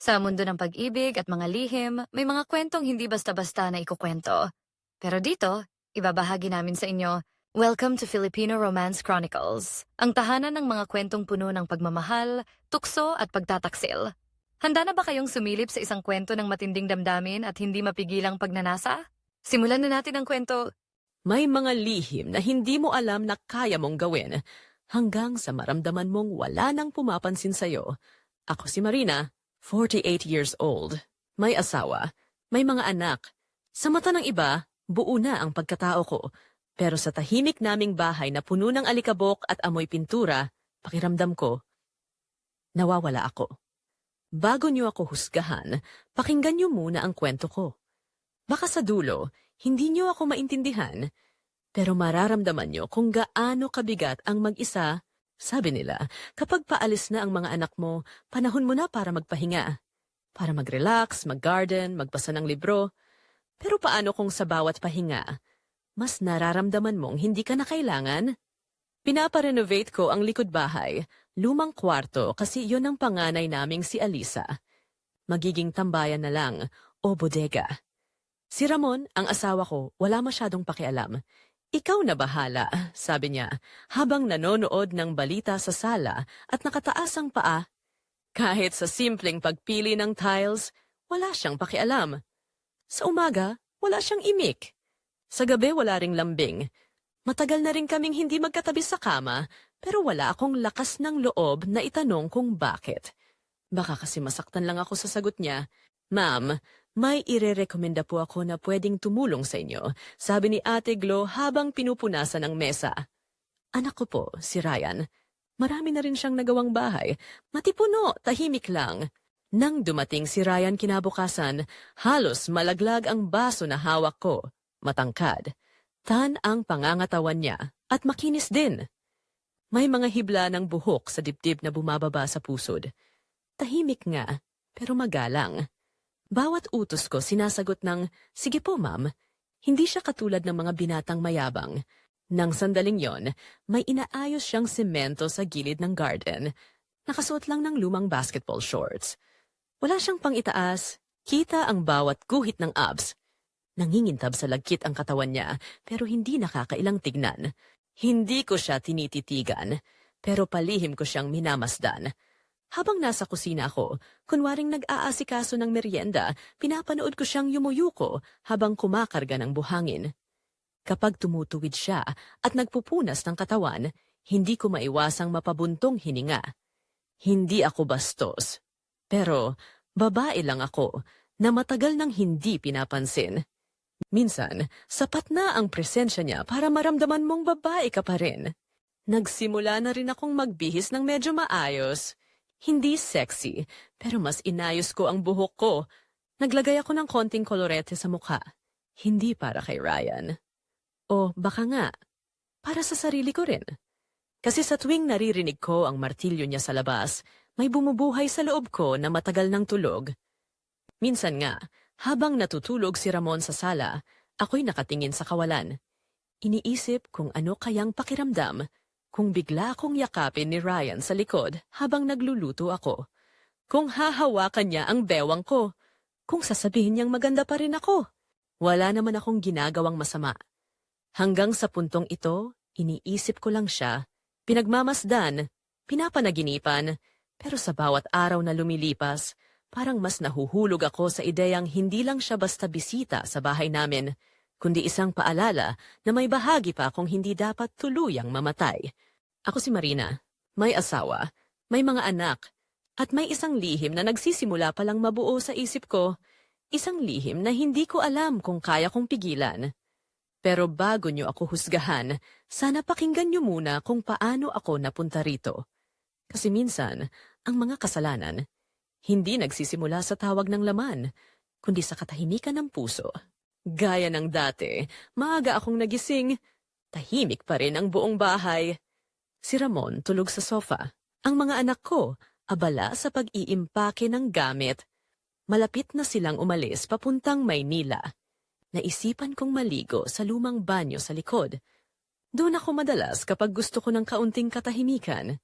Sa mundo ng pag-ibig at mga lihim, may mga kwentong hindi basta-basta na ikukwento. Pero dito, ibabahagi namin sa inyo, Welcome to Filipino Romance Chronicles, ang tahanan ng mga kwentong puno ng pagmamahal, tukso at pagtataksil. Handa na ba kayong sumilip sa isang kwento ng matinding damdamin at hindi mapigilang pagnanasa? Simulan na natin ang kwento. May mga lihim na hindi mo alam na kaya mong gawin hanggang sa maramdaman mong wala nang pumapansin sa'yo. Ako si Marina, 48 years old. May asawa, may mga anak. Sa mata ng iba, buo na ang pagkatao ko. Pero sa tahimik naming bahay na puno ng alikabok at amoy pintura, pakiramdam ko, nawawala ako. Bago niyo ako husgahan, pakinggan niyo muna ang kwento ko. Baka sa dulo, hindi niyo ako maintindihan, pero mararamdaman niyo kung gaano kabigat ang mag-isa. Sabi nila, kapag paalis na ang mga anak mo, panahon mo na para magpahinga. Para mag-relax, mag-garden, magbasa ng libro. Pero paano kung sa bawat pahinga, mas nararamdaman mong hindi ka na kailangan? Pinaparenovate ko ang likod bahay, lumang kwarto kasi yon ang panganay naming si Alisa. Magiging tambayan na lang o bodega. Si Ramon, ang asawa ko, wala masyadong pakialam. Ikaw na bahala, sabi niya, habang nanonood ng balita sa sala at nakataas ang paa. Kahit sa simpleng pagpili ng tiles, wala siyang pakialam. Sa umaga, wala siyang imik. Sa gabi, wala ring lambing. Matagal na rin kaming hindi magkatabi sa kama, pero wala akong lakas ng loob na itanong kung bakit. Baka kasi masaktan lang ako sa sagot niya. Ma'am, may irerekomenda po ako na pwedeng tumulong sa inyo, sabi ni Ate Glo habang pinupunasan ang mesa. Anak ko po, si Ryan. Marami na rin siyang nagawang bahay. Matipuno, tahimik lang. Nang dumating si Ryan kinabukasan, halos malaglag ang baso na hawak ko. Matangkad. Tan ang pangangatawan niya at makinis din. May mga hibla ng buhok sa dibdib na bumababa sa pusod. Tahimik nga, pero magalang. Bawat utos ko sinasagot ng, Sige po, ma'am. Hindi siya katulad ng mga binatang mayabang. Nang sandaling yon, may inaayos siyang semento sa gilid ng garden. Nakasuot lang ng lumang basketball shorts. Wala siyang pang-itaas. Kita ang bawat guhit ng abs. Nangingintab sa lagkit ang katawan niya, pero hindi nakakailang tignan. Hindi ko siya tinititigan, pero palihim ko siyang minamasdan. Habang nasa kusina ako, kunwaring nag-aasikaso ng merienda, pinapanood ko siyang yumuyuko habang kumakarga ng buhangin. Kapag tumutuwid siya at nagpupunas ng katawan, hindi ko maiwasang mapabuntong hininga. Hindi ako bastos. Pero, babae lang ako na matagal nang hindi pinapansin. Minsan, sapat na ang presensya niya para maramdaman mong babae ka pa rin. Nagsimula na rin akong magbihis ng medyo maayos. Hindi sexy, pero mas inayos ko ang buhok ko. Naglagay ako ng konting kolorete sa mukha. Hindi para kay Ryan. O baka nga, para sa sarili ko rin. Kasi sa tuwing naririnig ko ang martilyo niya sa labas, may bumubuhay sa loob ko na matagal ng tulog. Minsan nga, habang natutulog si Ramon sa sala, ako'y nakatingin sa kawalan. Iniisip kung ano kayang pakiramdam kung bigla akong yakapin ni Ryan sa likod habang nagluluto ako. Kung hahawakan niya ang bewang ko. Kung sasabihin niyang maganda pa rin ako. Wala naman akong ginagawang masama. Hanggang sa puntong ito, iniisip ko lang siya, pinagmamasdan, pinapanaginipan, pero sa bawat araw na lumilipas, parang mas nahuhulog ako sa ideyang hindi lang siya basta bisita sa bahay namin, kundi isang paalala na may bahagi pa kung hindi dapat tuluyang mamatay. Ako si Marina, may asawa, may mga anak, at may isang lihim na nagsisimula palang mabuo sa isip ko, isang lihim na hindi ko alam kung kaya kong pigilan. Pero bago niyo ako husgahan, sana pakinggan niyo muna kung paano ako napunta rito. Kasi minsan, ang mga kasalanan, hindi nagsisimula sa tawag ng laman, kundi sa katahimikan ng puso. Gaya ng dati, maaga akong nagising, tahimik pa rin ang buong bahay. Si Ramon tulog sa sofa. Ang mga anak ko, abala sa pag-iimpake ng gamit. Malapit na silang umalis papuntang Maynila. Naisipan kong maligo sa lumang banyo sa likod. Doon ako madalas kapag gusto ko ng kaunting katahimikan.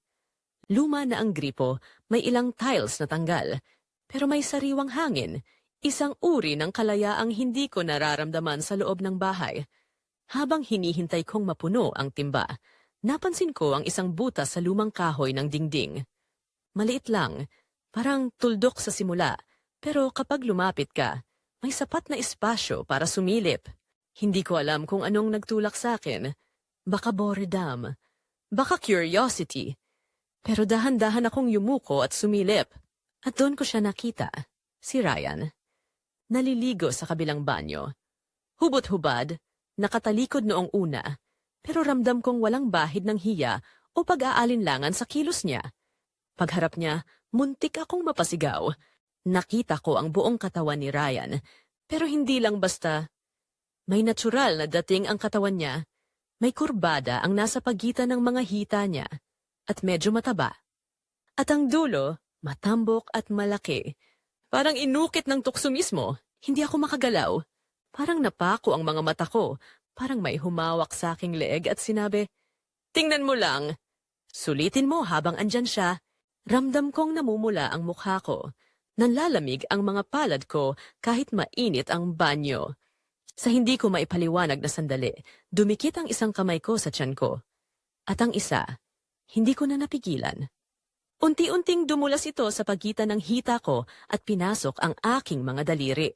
Luma na ang gripo, may ilang tiles na tanggal. Pero may sariwang hangin, isang uri ng kalayaang hindi ko nararamdaman sa loob ng bahay. Habang hinihintay kong mapuno ang timba, napansin ko ang isang butas sa lumang kahoy ng dingding. Maliit lang, parang tuldok sa simula, pero kapag lumapit ka, may sapat na espasyo para sumilip. Hindi ko alam kung anong nagtulak sa akin. Baka boredom. Baka curiosity. Pero dahan-dahan akong yumuko at sumilip. At doon ko siya nakita. Si Ryan. Naliligo sa kabilang banyo. Hubot-hubad, nakatalikod noong una, pero ramdam kong walang bahid ng hiya o pag-aalinlangan sa kilos niya. Pagharap niya, muntik akong mapasigaw. Nakita ko ang buong katawan ni Ryan, pero hindi lang basta. May natural na dating ang katawan niya. May kurbada ang nasa pagitan ng mga hita niya, at medyo mataba. At ang dulo, matambok at malaki. Parang inukit ng tukso mismo. Hindi ako makagalaw. Parang napako ang mga mata ko. Parang may humawak sa aking leeg at sinabi, Tingnan mo lang. Sulitin mo habang andyan siya. Ramdam kong namumula ang mukha ko. Nanlalamig ang mga palad ko kahit mainit ang banyo. Sa hindi ko maipaliwanag na sandali, dumikit ang isang kamay ko sa tiyan ko. At ang isa, hindi ko na napigilan. Unti-unting dumulas ito sa pagitan ng hita ko at pinasok ang aking mga daliri.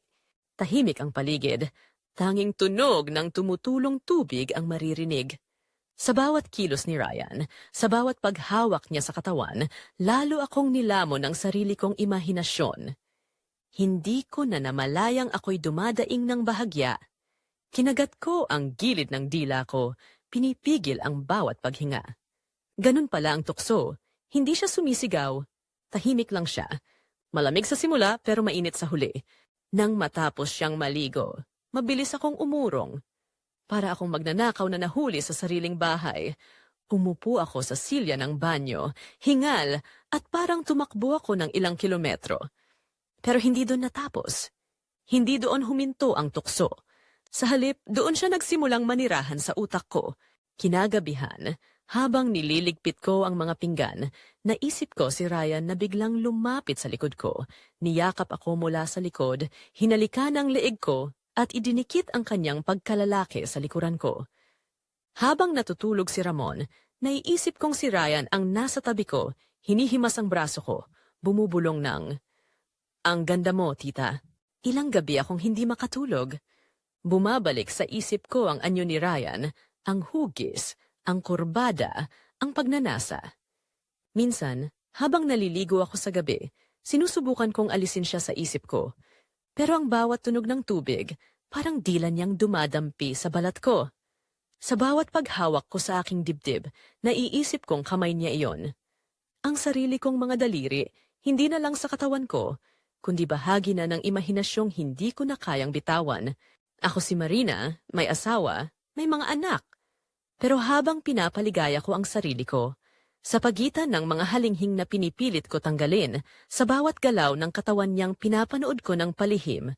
Tahimik ang paligid. Tanging tunog ng tumutulong tubig ang maririnig. Sa bawat kilos ni Ryan, sa bawat paghawak niya sa katawan, lalo akong nilamon ng sarili kong imahinasyon. Hindi ko na namalayang ako'y dumadaing ng bahagya. Kinagat ko ang gilid ng dila ko, pinipigil ang bawat paghinga. Ganun pala ang tukso, hindi siya sumisigaw. Tahimik lang siya. Malamig sa simula pero mainit sa huli. Nang matapos siyang maligo, mabilis akong umurong. Para akong magnanakaw na nahuli sa sariling bahay. Umupo ako sa silya ng banyo, hingal, at parang tumakbo ako ng ilang kilometro. Pero hindi doon natapos. Hindi doon huminto ang tukso. Sa halip, doon siya nagsimulang manirahan sa utak ko. Kinagabihan, habang nililigpit ko ang mga pinggan, naisip ko si Ryan na biglang lumapit sa likod ko. Niyakap ako mula sa likod, hinalikan ang leeg ko, at idinikit ang kanyang pagkalalaki sa likuran ko. Habang natutulog si Ramon, naiisip kong si Ryan ang nasa tabi ko, hinihimas ang braso ko, bumubulong ng, Ang ganda mo, tita. Ilang gabi akong hindi makatulog. Bumabalik sa isip ko ang anyo ni Ryan, ang hugis, ang kurbada, ang pagnanasa. Minsan, habang naliligo ako sa gabi, sinusubukan kong alisin siya sa isip ko. Pero ang bawat tunog ng tubig, parang dila niyang dumadampi sa balat ko. Sa bawat paghawak ko sa aking dibdib, naiisip kong kamay niya iyon. Ang sarili kong mga daliri, hindi na lang sa katawan ko, kundi bahagi na ng imahinasyong hindi ko na kayang bitawan. Ako si Marina, may asawa, may mga anak. Pero habang pinapaligaya ko ang sarili ko, sa pagitan ng mga halinghing na pinipilit ko tanggalin, sa bawat galaw ng katawan niyang pinapanood ko ng palihim,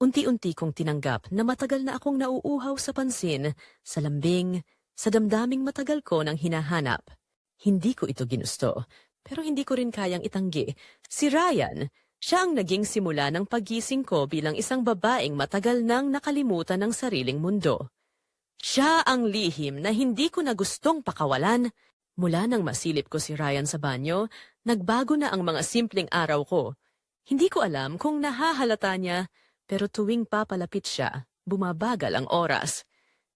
unti-unti kong tinanggap na matagal na akong nauuhaw sa pansin, sa lambing, sa damdaming matagal ko nang hinahanap. Hindi ko ito ginusto, pero hindi ko rin kayang itanggi. Si Ryan, siya ang naging simula ng pagising ko bilang isang babaeng matagal nang nakalimutan ng sariling mundo. Siya ang lihim na hindi ko na gustong pakawalan. Mula nang masilip ko si Ryan sa banyo, nagbago na ang mga simpleng araw ko. Hindi ko alam kung nahahalata niya, pero tuwing papalapit siya, bumabagal ang oras.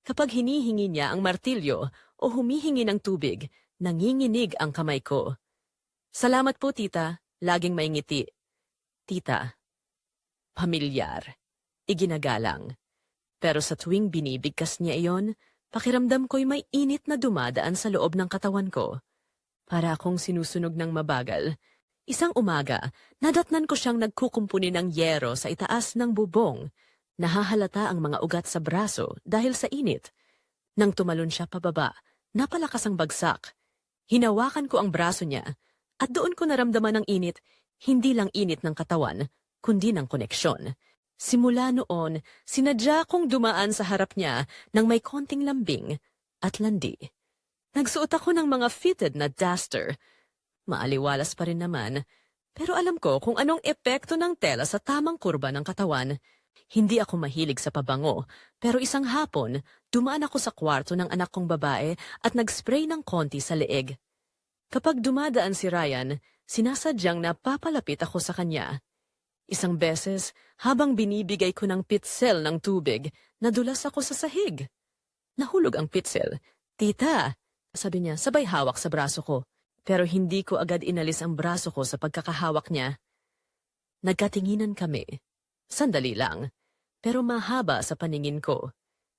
Kapag hinihingi niya ang martilyo o humihingi ng tubig, nanginginig ang kamay ko. Salamat po, tita. Laging may ngiti. Tita. Pamilyar. Iginagalang. Pero sa tuwing binibigkas niya iyon, pakiramdam ko'y may init na dumadaan sa loob ng katawan ko. Para akong sinusunog ng mabagal. Isang umaga, nadatnan ko siyang nagkukumpuni ng yero sa itaas ng bubong. Nahahalata ang mga ugat sa braso dahil sa init. Nang tumalon siya pababa, napalakas ang bagsak. Hinawakan ko ang braso niya at doon ko naramdaman ang init, hindi lang init ng katawan, kundi ng koneksyon. Simula noon, sinadya kong dumaan sa harap niya nang may konting lambing at landi. Nagsuot ako ng mga fitted na duster. Maaliwalas pa rin naman, Pero alam ko kung anong epekto ng tela sa tamang kurba ng katawan. Hindi ako mahilig sa pabango, pero isang hapon, dumaan ako sa kwarto ng anak kong babae at nag-spray ng konti sa leeg. Kapag dumadaan si Ryan, sinasadyang napapalapit ako sa kanya. Isang beses, habang binibigay ko ng pitsel ng tubig, nadulas ako sa sahig. Nahulog ang pitsel. Tita, sabi niya, sabay hawak sa braso ko. Pero hindi ko agad inalis ang braso ko sa pagkakahawak niya. Nagkatinginan kami. Sandali lang. Pero mahaba sa paningin ko.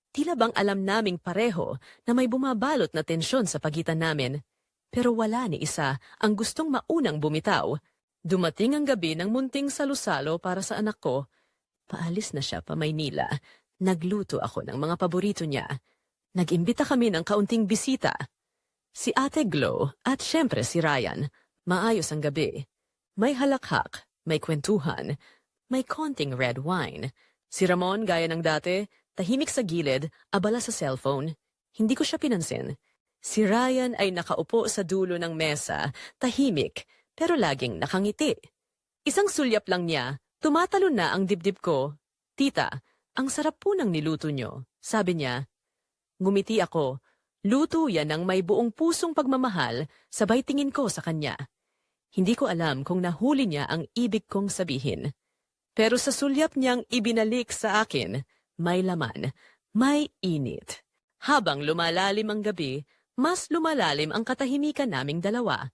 Tila bang alam naming pareho na may bumabalot na tensyon sa pagitan namin. Pero wala ni isa ang gustong maunang bumitaw. Dumating ang gabi ng munting salusalo para sa anak ko. Paalis na siya pa Maynila. Nagluto ako ng mga paborito niya. Nag-imbita kami ng kaunting bisita. Si Ate Glo at syempre si Ryan. Maayos ang gabi. May halakhak, may kwentuhan, may konting red wine. Si Ramon, gaya ng dati, tahimik sa gilid, abala sa cellphone. Hindi ko siya pinansin. Si Ryan ay nakaupo sa dulo ng mesa, tahimik, pero laging nakangiti. Isang sulyap lang niya, tumatalo na ang dibdib ko. Tita, ang sarap po ng niluto nyo, sabi niya. Ngumiti ako. Luto yan ng may buong pusong pagmamahal, sabay tingin ko sa kanya. Hindi ko alam kung nahuli niya ang ibig kong sabihin. Pero sa sulyap niyang ibinalik sa akin, may laman, may init. Habang lumalalim ang gabi, mas lumalalim ang katahimikan naming dalawa.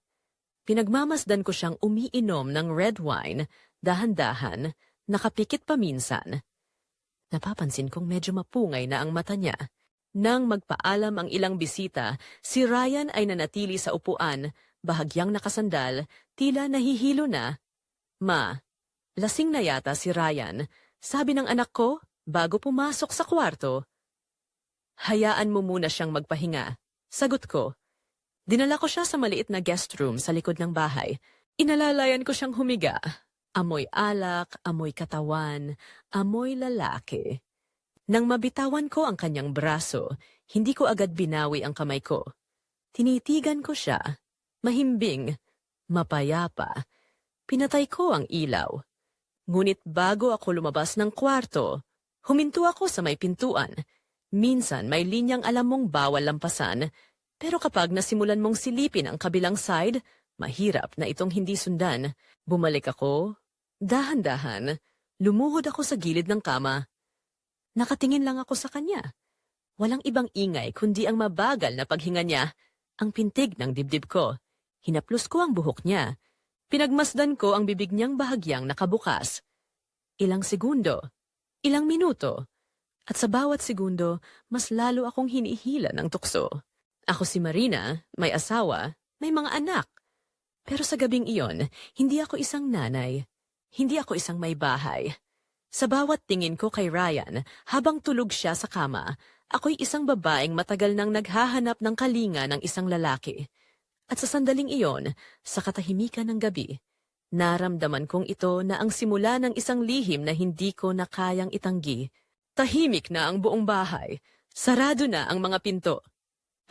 Pinagmamasdan ko siyang umiinom ng red wine, dahan-dahan, nakapikit pa minsan. Napapansin kong medyo mapungay na ang mata niya. Nang magpaalam ang ilang bisita, si Ryan ay nanatili sa upuan, bahagyang nakasandal, tila nahihilo na. Ma, lasing na yata si Ryan, sabi ng anak ko bago pumasok sa kwarto. Hayaan mo muna siyang magpahinga. Sagot ko. Dinala ko siya sa maliit na guest room sa likod ng bahay. Inalalayan ko siyang humiga. Amoy alak, amoy katawan, amoy lalaki. Nang mabitawan ko ang kanyang braso, hindi ko agad binawi ang kamay ko. Tinitigan ko siya, mahimbing, mapayapa. Pinatay ko ang ilaw. Ngunit bago ako lumabas ng kwarto, huminto ako sa may pintuan. Minsan may linyang alam mong bawal lampasan, pero kapag nasimulan mong silipin ang kabilang side, mahirap na itong hindi sundan. Bumalik ako, dahan-dahan, lumuhod ako sa gilid ng kama. Nakatingin lang ako sa kanya. Walang ibang ingay kundi ang mabagal na paghinga niya, ang pintig ng dibdib ko. Hinaplos ko ang buhok niya. Pinagmasdan ko ang bibig niyang bahagyang nakabukas. Ilang segundo, ilang minuto, at sa bawat segundo, mas lalo akong hinihila ng tukso. Ako si Marina, may asawa, may mga anak. Pero sa gabing iyon, hindi ako isang nanay. Hindi ako isang may bahay. Sa bawat tingin ko kay Ryan, habang tulog siya sa kama, ako'y isang babaeng matagal nang naghahanap ng kalinga ng isang lalaki. At sa sandaling iyon, sa katahimikan ng gabi, naramdaman kong ito na ang simula ng isang lihim na hindi ko na kayang itanggi. Tahimik na ang buong bahay. Sarado na ang mga pinto.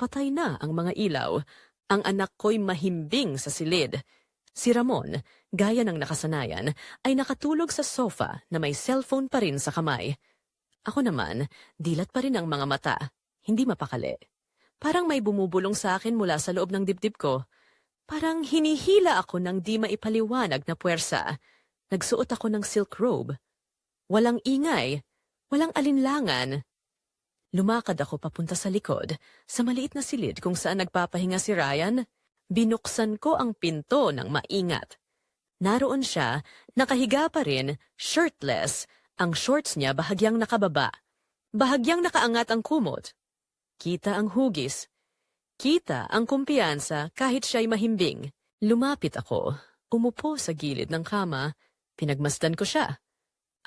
Patay na ang mga ilaw. Ang anak ko'y mahimbing sa silid. Si Ramon, gaya ng nakasanayan, ay nakatulog sa sofa na may cellphone pa rin sa kamay. Ako naman, dilat pa rin ang mga mata. Hindi mapakali. Parang may bumubulong sa akin mula sa loob ng dibdib ko. Parang hinihila ako ng di maipaliwanag na puwersa. Nagsuot ako ng silk robe. Walang ingay, walang alinlangan. Lumakad ako papunta sa likod, sa maliit na silid kung saan nagpapahinga si Ryan. Binuksan ko ang pinto ng maingat. Naroon siya, nakahiga pa rin, shirtless, ang shorts niya bahagyang nakababa. Bahagyang nakaangat ang kumot. Kita ang hugis. Kita ang kumpiyansa kahit siya'y mahimbing. Lumapit ako, umupo sa gilid ng kama, pinagmasdan ko siya.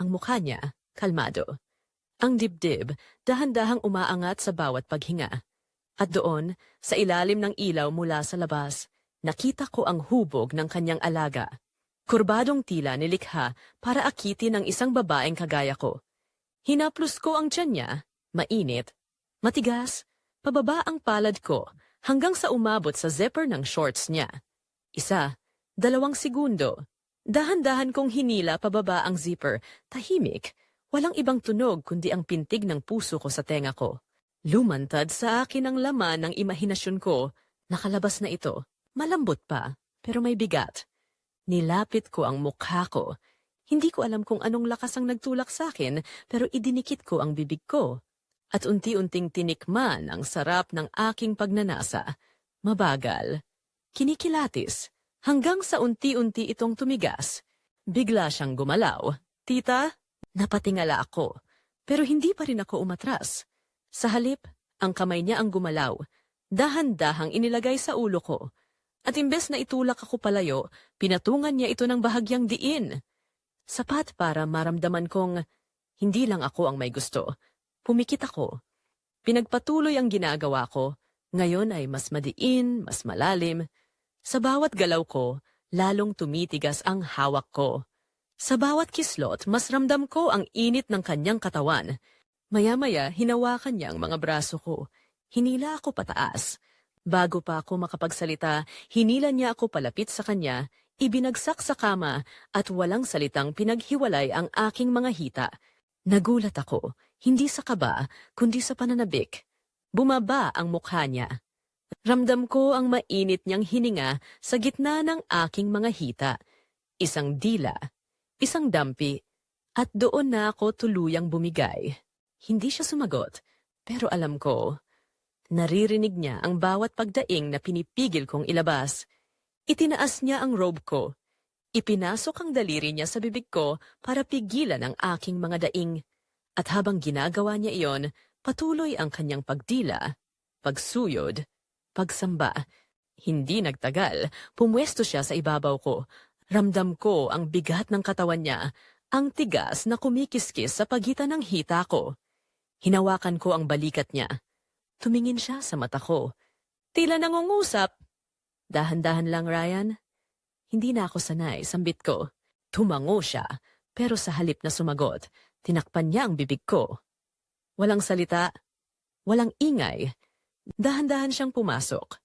Ang mukha niya, kalmado. Ang dibdib, dahan-dahang umaangat sa bawat paghinga. At doon, sa ilalim ng ilaw mula sa labas, nakita ko ang hubog ng kanyang alaga. Kurbadong tila nilikha para akitin ng isang babaeng kagaya ko. Hinaplos ko ang tiyan niya, mainit, matigas, pababa ang palad ko hanggang sa umabot sa zipper ng shorts niya. Isa, dalawang segundo, Dahan-dahan kong hinila pababa ang zipper. Tahimik. Walang ibang tunog kundi ang pintig ng puso ko sa tenga ko. Lumantad sa akin ang laman ng imahinasyon ko. Nakalabas na ito. Malambot pa, pero may bigat. Nilapit ko ang mukha ko. Hindi ko alam kung anong lakas ang nagtulak sa akin, pero idinikit ko ang bibig ko. At unti-unting tinikman ang sarap ng aking pagnanasa. Mabagal. Kinikilatis. Hanggang sa unti-unti itong tumigas. Bigla siyang gumalaw. Tita, napatingala ako. Pero hindi pa rin ako umatras. Sa halip, ang kamay niya ang gumalaw. Dahan-dahang inilagay sa ulo ko. At imbes na itulak ako palayo, pinatungan niya ito ng bahagyang diin. Sapat para maramdaman kong hindi lang ako ang may gusto. Pumikit ako. Pinagpatuloy ang ginagawa ko. Ngayon ay mas madiin, mas malalim. Sa bawat galaw ko, lalong tumitigas ang hawak ko. Sa bawat kislot, mas ramdam ko ang init ng kanyang katawan. Maya-maya, hinawakan niya ang mga braso ko. Hinila ako pataas. Bago pa ako makapagsalita, hinila niya ako palapit sa kanya, ibinagsak sa kama at walang salitang pinaghiwalay ang aking mga hita. Nagulat ako, hindi sa kaba, kundi sa pananabik. Bumaba ang mukha niya. Ramdam ko ang mainit niyang hininga sa gitna ng aking mga hita. Isang dila, isang dampi, at doon na ako tuluyang bumigay. Hindi siya sumagot, pero alam ko, naririnig niya ang bawat pagdaing na pinipigil kong ilabas. Itinaas niya ang robe ko. Ipinasok ang daliri niya sa bibig ko para pigilan ang aking mga daing. At habang ginagawa niya iyon, patuloy ang kanyang pagdila, pagsuyod, pagsamba. Hindi nagtagal, pumwesto siya sa ibabaw ko. Ramdam ko ang bigat ng katawan niya, ang tigas na kumikiskis sa pagitan ng hita ko. Hinawakan ko ang balikat niya. Tumingin siya sa mata ko. Tila nangungusap. Dahan-dahan lang, Ryan. Hindi na ako sanay, sambit ko. Tumango siya, pero sa halip na sumagot, tinakpan niya ang bibig ko. Walang salita, walang ingay. Dahan-dahan siyang pumasok.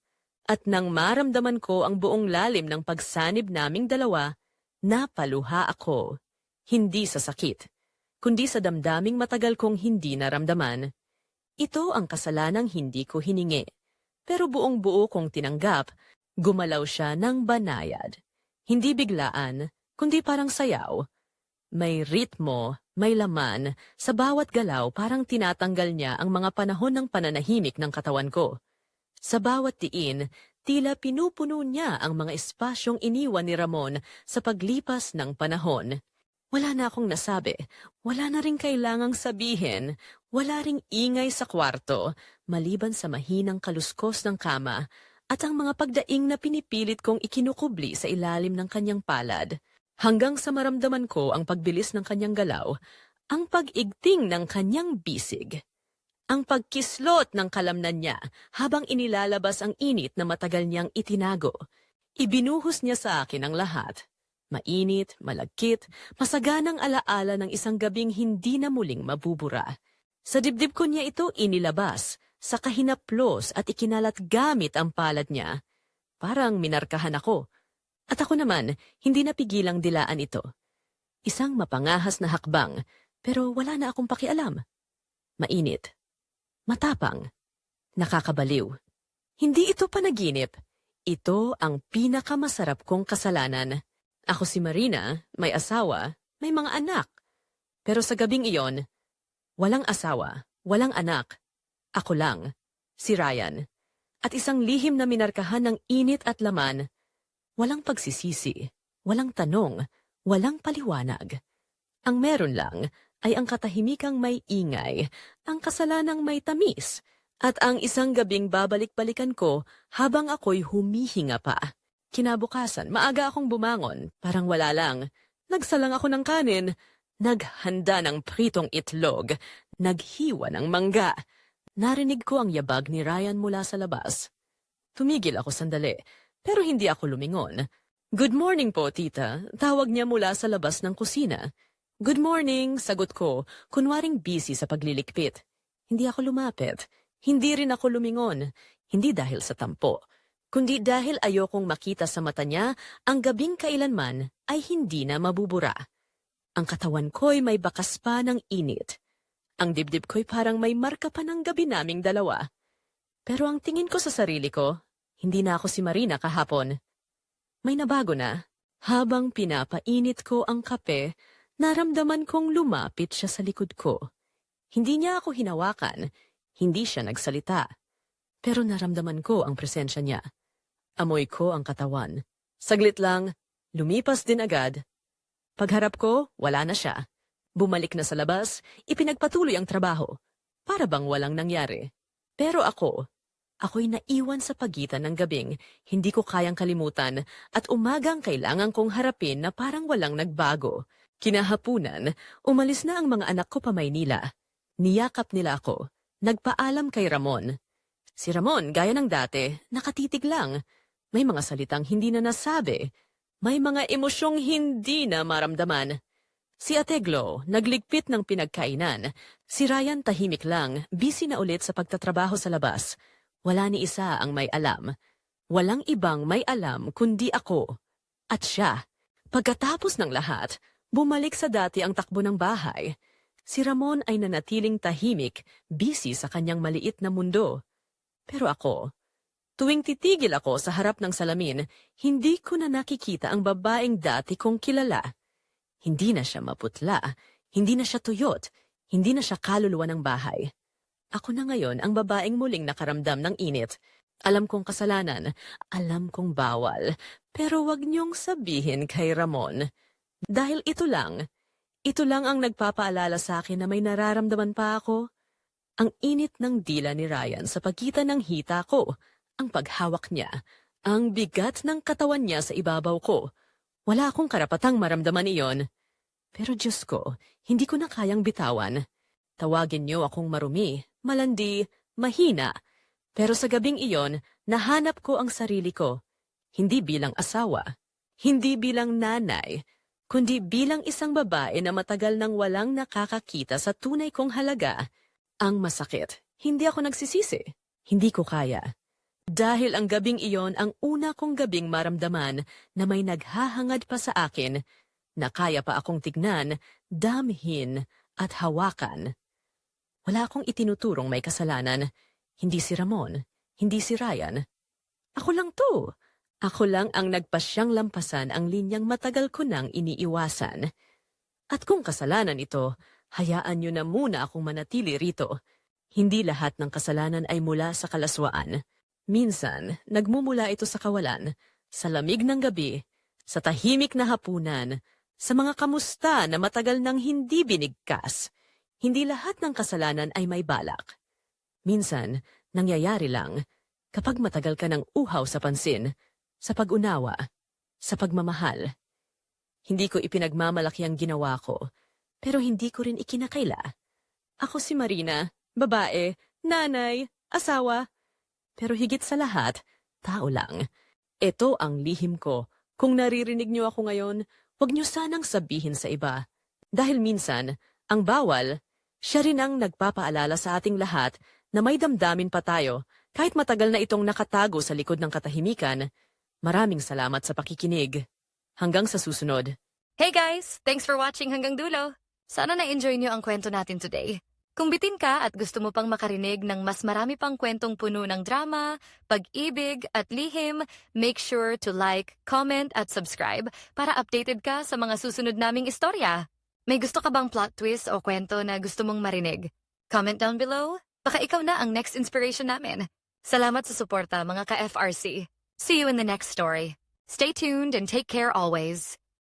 At nang maramdaman ko ang buong lalim ng pagsanib naming dalawa, napaluha ako. Hindi sa sakit, kundi sa damdaming matagal kong hindi naramdaman. Ito ang kasalanang hindi ko hiningi. Pero buong buo kong tinanggap, gumalaw siya ng banayad. Hindi biglaan, kundi parang sayaw. May ritmo, may laman, sa bawat galaw parang tinatanggal niya ang mga panahon ng pananahimik ng katawan ko. Sa bawat diin, tila pinupuno niya ang mga espasyong iniwan ni Ramon sa paglipas ng panahon. Wala na akong nasabi, wala na rin kailangang sabihin, wala ring ingay sa kwarto, maliban sa mahinang kaluskos ng kama at ang mga pagdaing na pinipilit kong ikinukubli sa ilalim ng kanyang palad. Hanggang sa maramdaman ko ang pagbilis ng kanyang galaw, ang pag-igting ng kanyang bisig. Ang pagkislot ng kalamnan niya habang inilalabas ang init na matagal niyang itinago. Ibinuhos niya sa akin ang lahat. Mainit, malagkit, masaganang alaala ng isang gabing hindi na muling mabubura. Sa dibdib ko niya ito inilabas, sa kahinaplos at ikinalat gamit ang palad niya. Parang minarkahan ako. At ako naman, hindi napigilang dilaan ito. Isang mapangahas na hakbang, pero wala na akong pakialam. Mainit. Matapang. Nakakabaliw. Hindi ito panaginip. Ito ang pinakamasarap kong kasalanan. Ako si Marina, may asawa, may mga anak. Pero sa gabing iyon, walang asawa, walang anak. Ako lang, si Ryan. At isang lihim na minarkahan ng init at laman. Walang pagsisisi, walang tanong, walang paliwanag. Ang meron lang ay ang katahimikang may ingay, ang kasalanang may tamis, at ang isang gabing babalik-balikan ko habang ako'y humihinga pa. Kinabukasan, maaga akong bumangon, parang wala lang. Nagsalang ako ng kanin, naghanda ng pritong itlog, naghiwa ng mangga. Narinig ko ang yabag ni Ryan mula sa labas. Tumigil ako sandali, pero hindi ako lumingon. Good morning po, tita. Tawag niya mula sa labas ng kusina. Good morning, sagot ko, kunwaring busy sa paglilikpit. Hindi ako lumapit. Hindi rin ako lumingon. Hindi dahil sa tampo. kundi dahil ayokong makita sa mata niya ang gabing kailanman ay hindi na mabubura. Ang katawan ko'y may bakas pa ng init. Ang dibdib ko'y parang may marka pa ng gabi naming dalawa. Pero ang tingin ko sa sarili ko, hindi na ako si Marina kahapon. May nabago na. Habang pinapainit ko ang kape, naramdaman kong lumapit siya sa likod ko. Hindi niya ako hinawakan, hindi siya nagsalita. Pero naramdaman ko ang presensya niya. Amoy ko ang katawan. Saglit lang, lumipas din agad. Pagharap ko, wala na siya. Bumalik na sa labas, ipinagpatuloy ang trabaho. Para bang walang nangyari. Pero ako, ako'y naiwan sa pagitan ng gabing, hindi ko kayang kalimutan, at umagang kailangan kong harapin na parang walang nagbago. Kinahapunan, umalis na ang mga anak ko pa Maynila. Niyakap nila ako. Nagpaalam kay Ramon. Si Ramon, gaya ng dati, nakatitig lang. May mga salitang hindi na nasabi. May mga emosyong hindi na maramdaman. Si Ateglo, nagligpit ng pinagkainan. Si Ryan tahimik lang, busy na ulit sa pagtatrabaho sa labas. Wala ni isa ang may alam. Walang ibang may alam kundi ako. At siya. Pagkatapos ng lahat, bumalik sa dati ang takbo ng bahay. Si Ramon ay nanatiling tahimik, busy sa kanyang maliit na mundo. Pero ako, tuwing titigil ako sa harap ng salamin, hindi ko na nakikita ang babaeng dati kong kilala. Hindi na siya maputla, hindi na siya tuyot, hindi na siya kaluluwa ng bahay. Ako na ngayon ang babaeng muling nakaramdam ng init. Alam kong kasalanan, alam kong bawal, pero wag niyong sabihin kay Ramon. Dahil ito lang, ito lang ang nagpapaalala sa akin na may nararamdaman pa ako. Ang init ng dila ni Ryan sa pagitan ng hita ko, ang paghawak niya, ang bigat ng katawan niya sa ibabaw ko. Wala akong karapatang maramdaman iyon. Pero Diyos ko, hindi ko na kayang bitawan. Tawagin niyo akong marumi, malandi, mahina. Pero sa gabing iyon, nahanap ko ang sarili ko. Hindi bilang asawa, hindi bilang nanay, kundi bilang isang babae na matagal nang walang nakakakita sa tunay kong halaga. Ang masakit, hindi ako nagsisisi. Hindi ko kaya. Dahil ang gabing iyon ang una kong gabing maramdaman na may naghahangad pa sa akin, na kaya pa akong tignan, damhin at hawakan. Wala akong itinuturong may kasalanan. Hindi si Ramon, hindi si Ryan. Ako lang to. Ako lang ang nagpasyang lampasan ang linyang matagal ko nang iniiwasan. At kung kasalanan ito, hayaan niyo na muna akong manatili rito. Hindi lahat ng kasalanan ay mula sa kalaswaan. Minsan, nagmumula ito sa kawalan, sa lamig ng gabi, sa tahimik na hapunan, sa mga kamusta na matagal nang hindi binigkas. Hindi lahat ng kasalanan ay may balak. Minsan, nangyayari lang kapag matagal ka ng uhaw sa pansin, sa pag-unawa, sa pagmamahal. Hindi ko ipinagmamalaki ang ginawa ko, pero hindi ko rin ikinakaila. Ako si Marina, babae, nanay, asawa, pero higit sa lahat, tao lang. Ito ang lihim ko. Kung naririnig niyo ako ngayon, huwag niyo sanang sabihin sa iba. Dahil minsan, ang bawal, siya rin ang nagpapaalala sa ating lahat na may damdamin pa tayo kahit matagal na itong nakatago sa likod ng katahimikan. Maraming salamat sa pakikinig. Hanggang sa susunod. Hey guys! Thanks for watching hanggang dulo. Sana na-enjoy niyo ang kwento natin today. Kung bitin ka at gusto mo pang makarinig ng mas marami pang kwentong puno ng drama, pag-ibig at lihim, make sure to like, comment at subscribe para updated ka sa mga susunod naming istorya. May gusto ka bang plot twist o kwento na gusto mong marinig? Comment down below. Baka ikaw na ang next inspiration namin. Salamat sa suporta mga ka-FRC. See you in the next story. Stay tuned and take care always.